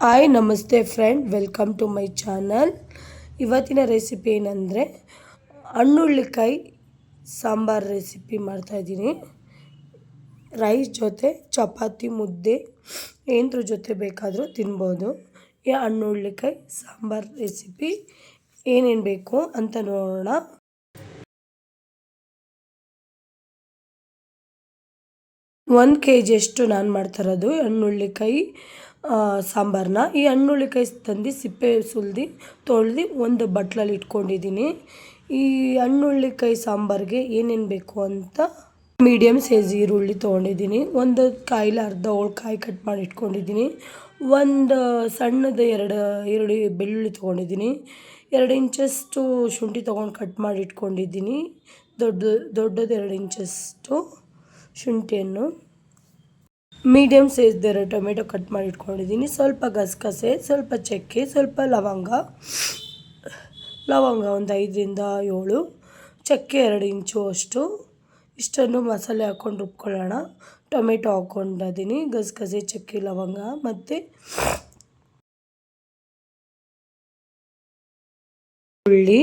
Hi ನಮಸ್ತೆ friend welcome to my channel ಇವತ್ತಿನ recipe ಏನಂದರೆ ಹಣ್ಣುಳ್ಳಿಕಾಯಿ ಸಾಂಬಾರು ರೆಸಿಪಿ ಮಾಡ್ತಾಯಿದ್ದೀನಿ ರೈಸ್ ಜೊತೆ ಚಪಾತಿ, ಮುದ್ದೆ ಏನದ್ರ ಜೊತೆ ಬೇಕಾದರೂ ತಿನ್ಬೋದು. ಈ ಹಣ್ಣುಳ್ಳಿಕಾಯಿ ಸಾಂಬಾರು ರೆಸಿಪಿ ಏನೇನು ಬೇಕು ಅಂತ ನೋಡೋಣ. ಒಂದು ಕೆ ಜಿಯಷ್ಟು ನಾನು ಮಾಡ್ತಾಯಿರೋದು ಹಣ್ಣುಳ್ಳಿಕಾಯಿ ಸಾಂಬಾರನ್ನ ಈ ಹಣ್ಣುಳ್ಳಿಕಾಯಿ ತಂದು ಸಿಪ್ಪೆ ಸುಲ್ದು ತೊಳ್ದು ಒಂದು ಬಟ್ಲಲ್ಲಿ ಇಟ್ಕೊಂಡಿದ್ದೀನಿ. ಈ ಹಣ್ಣುಳ್ಳಿಕಾಯಿ ಸಾಂಬಾರಿಗೆ ಏನೇನು ಬೇಕು ಅಂತ ಮೀಡಿಯಮ್ ಸೈಜ್ ಈರುಳ್ಳಿ ತೊಗೊಂಡಿದ್ದೀನಿ. ಒಂದು ಕಾಯಿಲೆ ಅರ್ಧ ಹೋಳು ಕಾಯಿ ಕಟ್ ಮಾಡಿ ಇಟ್ಕೊಂಡಿದ್ದೀನಿ. ಒಂದು ಸಣ್ಣದು ಎರಡು ಈರುಳ್ಳಿ ಬೆಳ್ಳುಳ್ಳಿ ತೊಗೊಂಡಿದ್ದೀನಿ. ಎರಡು ಇಂಚಷ್ಟು ಶುಂಠಿ ತೊಗೊಂಡು ಕಟ್ ಮಾಡಿ ಇಟ್ಕೊಂಡಿದ್ದೀನಿ. ದೊಡ್ಡ, ದೊಡ್ಡದು ಎರಡು ಇಂಚಷ್ಟು ಶುಂಠಿಯನ್ನು. ಮೀಡಿಯಮ್ ಸೈಜ್ದಿರೋ ಟೊಮೆಟೊ ಕಟ್ ಮಾಡಿ ಇಟ್ಕೊಂಡಿದ್ದೀನಿ. ಸ್ವಲ್ಪ ಗಸಗಸೆ, ಸ್ವಲ್ಪ ಚಕ್ಕೆ, ಸ್ವಲ್ಪ ಲವಂಗ. ಲವಂಗ ಒಂದು ಐದರಿಂದ ಏಳು. ಚಕ್ಕೆ ಎರಡು ಇಂಚು ಅಷ್ಟು. ಇಷ್ಟನ್ನು ಮಸಾಲೆ ಹಾಕ್ಕೊಂಡು ರುಬ್ಕೊಳ್ಳೋಣ. ಟೊಮೆಟೊ ಹಾಕ್ಕೊಂಡಿದ್ದೀನಿ ಗಸಗಸೆ, ಚಕ್ಕೆ, ಲವಂಗ ಮತ್ತು ಹುಳ್ಳಿ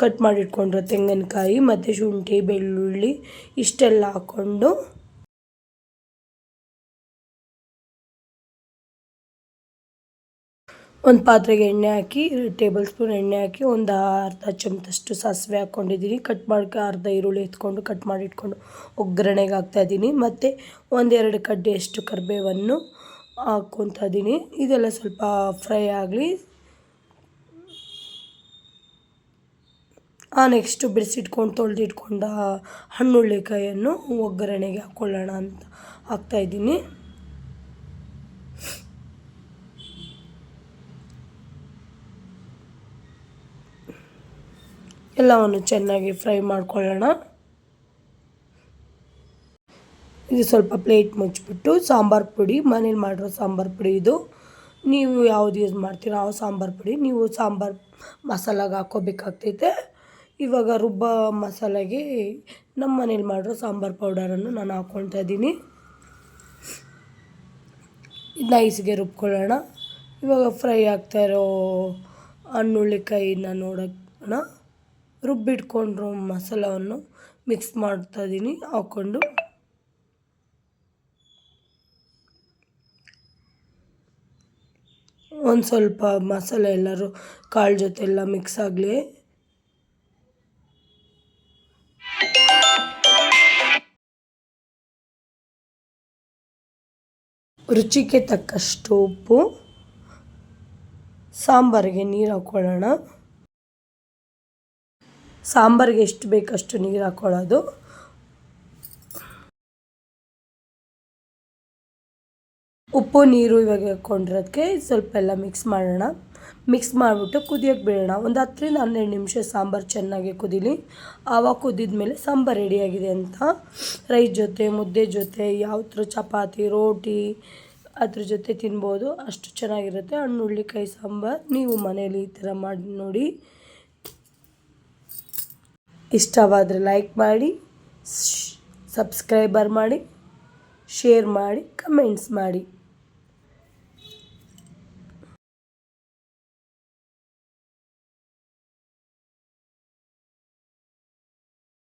ಕಟ್ ಮಾಡಿ ಇಟ್ಕೊಂಡ್ರೆ ತೆಂಗಿನಕಾಯಿ ಮತ್ತು ಶುಂಠಿ, ಬೆಳ್ಳುಳ್ಳಿ ಇಷ್ಟೆಲ್ಲ ಹಾಕ್ಕೊಂಡು ಒಂದು ಪಾತ್ರೆಗೆ ಎಣ್ಣೆ ಹಾಕಿ, ಟೇಬಲ್ ಸ್ಪೂನ್ ಎಣ್ಣೆ ಹಾಕಿ, ಒಂದು ಅರ್ಧ ಚಮಚಷ್ಟು ಸಾಸಿವೆ ಹಾಕ್ಕೊಂಡಿದ್ದೀನಿ ಕಟ್ ಮಾಡ್ಕೊ ಅರ್ಧ ಈರುಳ್ಳಿ ಎತ್ಕೊಂಡು ಕಟ್ ಮಾಡಿ ಇಟ್ಕೊಂಡು ಒಗ್ಗರಣೆಗೆ ಹಾಕ್ತಾಯಿದ್ದೀನಿ ಮತ್ತು ಒಂದೆರಡು ಕಡ್ಡಿಯಷ್ಟು ಕರಿಬೇವನ್ನು ಹಾಕ್ಕೊತಾ ಇದ್ದೀನಿ. ಇದೆಲ್ಲ ಸ್ವಲ್ಪ ಫ್ರೈ ಆಗಲಿ. ಆ ನೆಕ್ಸ್ಟು ಬಿಡಿಸಿಟ್ಕೊಂಡು ತೊಳೆದಿಟ್ಕೊಂಡ ಹಣ್ಣುಳ್ಳಿಕಾಯನ್ನು ಒಗ್ಗರಣೆಗೆ ಹಾಕ್ಕೊಳ್ಳೋಣ ಅಂತ ಹಾಕ್ತಾಯಿದ್ದೀನಿ ಎಲ್ಲವನ್ನು ಚೆನ್ನಾಗಿ ಫ್ರೈ ಮಾಡ್ಕೊಳ್ಳೋಣ. ಇದು ಸ್ವಲ್ಪ ಪ್ಲೇಟ್ ಮುಚ್ಚಿಬಿಟ್ಟು ಸಾಂಬಾರು ಪುಡಿ, ಮನೇಲಿ ಮಾಡಿರೋ ಸಾಂಬಾರು ಪುಡಿ ಇದು. ನೀವು ಯಾವ್ದು ಯೂಸ್ ಮಾಡ್ತೀರೋ ಆ ಸಾಂಬಾರು ಪುಡಿ. ನೀವು ಸಾಂಬಾರು ಮಸಾಲಾಗೆ ಹಾಕೋಬೇಕಾಗ್ತೈತೆ ಇವಾಗ ರುಬ್ಬ ಮಸಾಲೆಗೆ ನಮ್ಮ ಮನೇಲಿ ಮಾಡಿರೋ ಸಾಂಬಾರು ಪೌಡರನ್ನು ನಾನು ಹಾಕ್ಕೊಳ್ತಾ ಇದ್ದೀನಿ. ನೈಸ್ಗೆ ರುಬ್ಕೊಳ್ಳೋಣ. ಇವಾಗ ಫ್ರೈ ಆಗ್ತಾಯಿರೋ ಹಣ್ಣುಳ್ಳಿಕಾಯಿನ ನೋಡೋಣ. ರುಬ್ಬಿಟ್ಕೊಂಡ್ರು ಮಸಾಲವನ್ನು ಮಿಕ್ಸ್ ಮಾಡ್ತಾ ಮಾಡ್ತಾಯಿದ್ದೀನಿ ಹಾಕ್ಕೊಂಡು ಒಂದು ಸ್ವಲ್ಪ ಮಸಾಲೆ ಎಲ್ಲರೂ ಕಾಳು ಜೊತೆ ಎಲ್ಲ ಮಿಕ್ಸ್ ಆಗಲಿ. ರುಚಿಗೆ ತಕ್ಕಷ್ಟು ಉಪ್ಪು, ಸಾಂಬಾರಿಗೆ ನೀರು ಹಾಕ್ಕೊಳ್ಳೋಣ ಸಾಂಬಾರಿಗೆ ಎಷ್ಟು ಬೇಕಷ್ಟು ನೀರು ಹಾಕ್ಕೊಳ್ಳೋದು ಉಪ್ಪು, ನೀರು ಇವಾಗ ಹಾಕ್ಕೊಂಡಿರೋದಕ್ಕೆ ಸ್ವಲ್ಪ ಎಲ್ಲ ಮಿಕ್ಸ್ ಮಾಡೋಣ. ಮಿಕ್ಸ್ ಮಾಡಿಬಿಟ್ಟು ಕುದಿಯೋಕ್ಕೆ ಬಿಡೋಣ. ಒಂದು ಹತ್ತರಿಂದ ಹನ್ನೆರಡು ನಿಮಿಷ ಸಾಂಬಾರು ಚೆನ್ನಾಗಿ ಕುದೀಲಿ. ಆವಾಗ ಕುದಿದ ಮೇಲೆ ಸಾಂಬಾರು ರೆಡಿಯಾಗಿದೆ ಅಂತ. ರೈಸ್ ಜೊತೆ, ಮುದ್ದೆ ಜೊತೆ, ಯಾವ ಥರ ಚಪಾತಿ, ರೋಟಿ ಅದ್ರ ಜೊತೆ ತಿನ್ಬೋದು. ಅಷ್ಟು ಚೆನ್ನಾಗಿರುತ್ತೆ. ಹಣ್ಣು ಹುಳ್ಳಿಕಾಯಿ ಸಾಂಬಾರು. ನೀವು ಮನೇಲಿ ಈ ಥರ ಮಾಡಿ ನೋಡಿ. ಇಷ್ಟವಾದರೆ ಲೈಕ್ ಮಾಡಿ ಸಬ್ಸ್ಕ್ರೈಬರ್ ಮಾಡಿ ಶೇರ್ ಮಾಡಿ ಕಮೆಂಟ್ಸ್ ಮಾಡಿ.